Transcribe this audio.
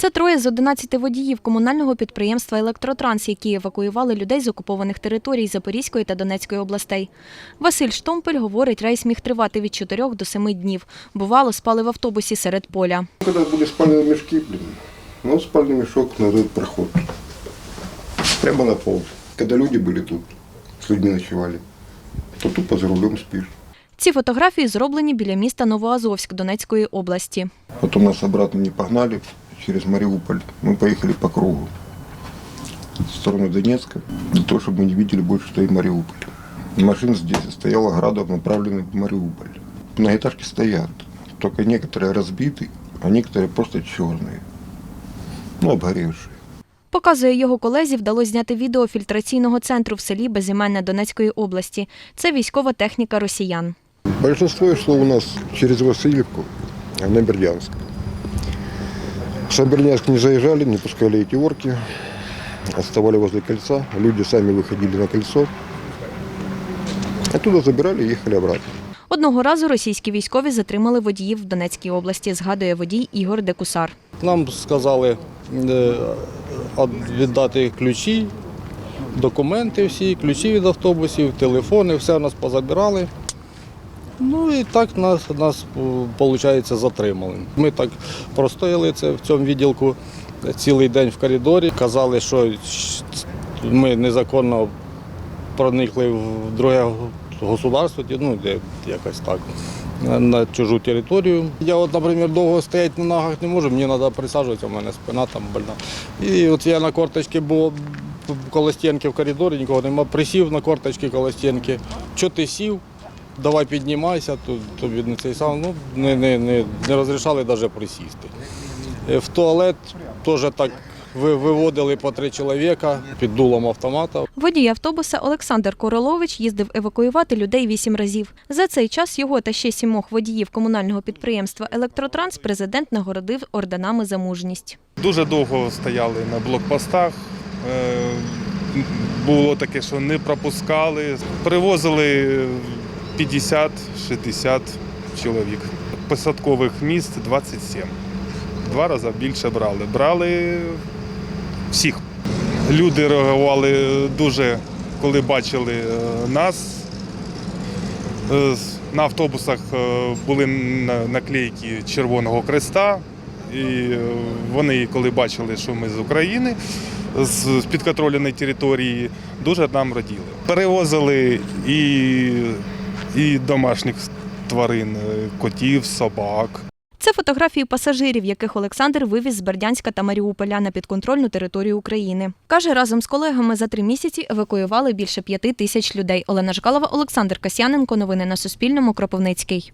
Це троє з 11 водіїв комунального підприємства Електротранс, які евакуювали людей з окупованих територій Запорізької та Донецької областей. Василь Штомпель говорить, рейс міг тривати від 4 до 7 днів. Бувало, спали в автобусі серед поля. Когда были спальные мешки, блин, ну, спальный мешок на этот проход. Прямо на пол. Когда люди были тут, с людьми ночевали, то тупо за рулем спишь. Ці фотографії зроблені біля міста Новоазовськ Донецької області. Потом нас обратно не погнали через Мариуполь. Мы поехали по кругу в сторону Донецка, для того, чтобы мы не видели больше, что и Мариуполь. Машин здесь стояла градом, направленных в Мариуполь. Многоэтажки стоят, только некоторые разбиты, а некоторые просто черные, ну, обгоревшие. Показує його колезі, вдалося зняти відео фільтраційного центру в селі Безіменне Донецької області. Це військова техніка росіян. Большинство шло у нас через Васильевку на Бердянск. В сам не заезжали, не пускали эти орки. Оставали возле кольца. Люди сами выходили на кольцо. Оттуда забирали и ехали обратно. Одного разу російські військові затримали водіїв в Донецькій області, згадує водій Ігор Декусар. Нам сказали е, віддати ключі, документи всі, ключі від автобусів, телефони, все нас позабирали. Ну і так нас, нас виходить, затримали. Ми так простояли це в цьому відділку цілий день в коридорі. Казали, що ми незаконно проникли в друге государство, ну, де якось так, на, чужу територію. Я, от, наприклад, довго стояти на ногах не можу, мені треба присаджуватися, у мене спина там больна. І от я на корточці був коло стінки в коридорі, нікого нема, присів на корточки коло стінки. Що ти сів? Давай піднімайся, то, тобі не цей сам. Ну, не, не, не, не розрішали навіть присісти. Е, В туалет теж так виводили по три чоловіка під дулом автомата. Водій автобуса Олександр Королович їздив евакуювати людей вісім разів. За цей час його та ще сімох водіїв комунального підприємства Електротранс президент нагородив орденами за мужність. Дуже довго стояли на блокпостах. Е, Було таке, що не пропускали. Привозили 50-60 чоловік. Посадкових міст 27. Два рази більше брали. Брали всіх. Люди реагували дуже, коли бачили е, нас. Е, На автобусах е, були наклейки Червоного Креста. І вони, коли бачили, що ми з України, з підконтрольної території, дуже нам раділи. Перевозили і, і домашніх тварин, е, котів, собак. Це фотографії пасажирів, яких Олександр вивіз з Бердянська та Маріуполя на підконтрольну територію України. Каже, разом з колегами за три місяці евакуювали більше п'яти тисяч людей. Олена Жкалова, Олександр Касяненко. Новини на Суспільному. Кропивницький.